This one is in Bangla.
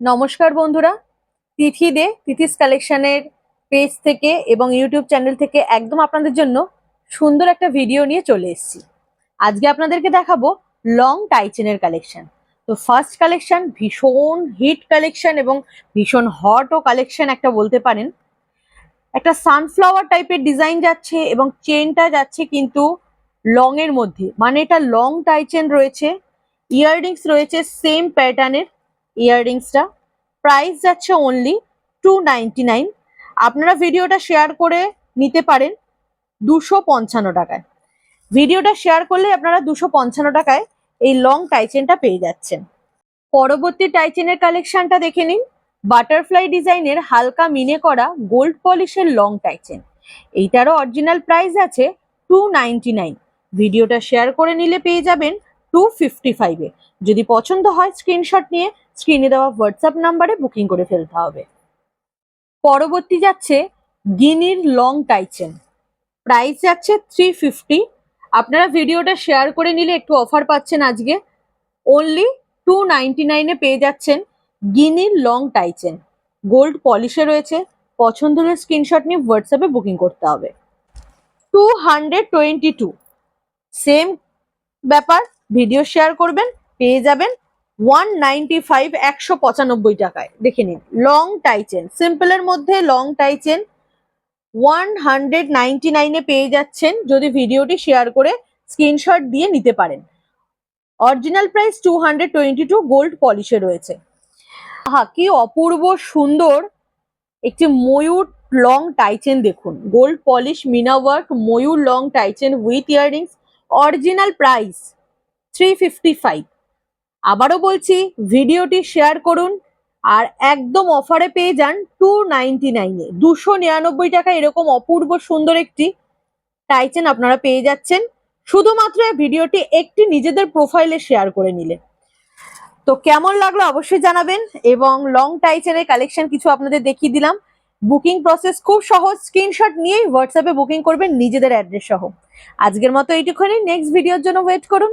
নমস্কার বন্ধুরা। তিথি দে, তিথিস কালেকশনের পেজ থেকে এবং ইউটিউব চ্যানেল থেকে একদম আপনাদের জন্য সুন্দর একটা ভিডিও নিয়ে চলে এসেছি। আজকে আপনাদেরকে দেখাবো লং টাইচেনের কালেকশন। তো ফার্স্ট কালেকশন ভীষণ হিট কালেকশন এবং ভীষণ হটও কালেকশন একটা বলতে পারেন। একটা সানফ্লাওয়ার টাইপের ডিজাইন যাচ্ছে এবং চেনটা যাচ্ছে কিন্তু লং এর মধ্যে। মানে এটা লং টাইচেন রয়েছে। ইয়াররিংস রয়েছে সেম প্যাটার্নের ইয়াররিংসটা। প্রাইস যাচ্ছে অনলি টু আপনারা ভিডিওটা শেয়ার করে নিতে পারেন দুশো পঞ্চান্ন টাকায়। ভিডিওটা শেয়ার করলে আপনারা দুশো পঞ্চান্ন টাকায় এই লং টাইচেনটা পেয়ে যাচ্ছেন। পরবর্তী টাইচেনের কালেকশনটা দেখে নিন। বাটারফ্লাই ডিজাইনের হালকা মিনে করা গোল্ড পলিশের লং টাইচেন এইটারও অরিজিনাল প্রাইস আছে টু ভিডিওটা শেয়ার করে নিলে পেয়ে যাবেন টু ফিফটি ফাইভে যদি পছন্দ হয় স্ক্রিনশট নিয়ে স্ক্রিনে দেওয়া হোয়াটসঅ্যাপ নাম্বারে বুকিং করে ফেলতে হবে। পরবর্তী যাচ্ছে গিনির লং টাইচেন। প্রাইস যাচ্ছে থ্রি ফিফটি আপনারা ভিডিওটা শেয়ার করে নিলে একটু অফার পাচ্ছেন আজকে। অনলি টু নাইনটি নাইনে পেয়ে যাচ্ছেন গিনির লং টাইচেন। গোল্ড পলিশে রয়েছে। পছন্দ হলে স্ক্রিনশট নিয়ে হোয়াটসঅ্যাপে বুকিং করতে হবে। Two hundred twenty two same ব্যাপার, ভিডিও শেয়ার করবেন, পেয়ে যাবেন। ওয়ান নাইনটি ফাইভ একশো পঁচানব্বই টাকায়। দেখে নিন লং টাইচেন সিম্পলের মধ্যে long tie chain one hundred ninety নাইনে পেয়ে যাচ্ছেন। যদি ভিডিওটি শেয়ার করে স্ক্রিনশট দিয়ে নিতে পারেন। Original price two hundred twenty two gold পলিশে রয়েছে। হা কি অপূর্ব সুন্দর একটি ময়ূর লং টাইচেন দেখুন। গোল্ড পলিশ মিনা work Mayur long tie chain with earrings original price three fifty five আবারও বলছি, ভিডিওটি শেয়ার করুন আর একদম অফারে পেয়ে যান টু নাইনটি নাইনে দুশো নিরানব্বই টাকা এরকম অপূর্ব সুন্দর একটি টাইচেন আপনারা পেয়ে যাচ্ছেন। শুধুমাত্র ভিডিওটি একটি নিজেদের প্রোফাইলে শেয়ার করে নিলে। তো কেমন লাগল অবশ্যই জানাবেন এবং লং টাইচেনের কালেকশন কিছু আপনাদের দেখিয়ে দিলাম। বুকিং প্রসেস খুব সহজ স্ক্রিনশট নিয়েই হোয়াটসঅ্যাপে বুকিং করবেন নিজেদের অ্যাড্রেস সহ। আজকের মতো এইটুখানি নেক্সট ভিডিওর জন্য ওয়েট করুন।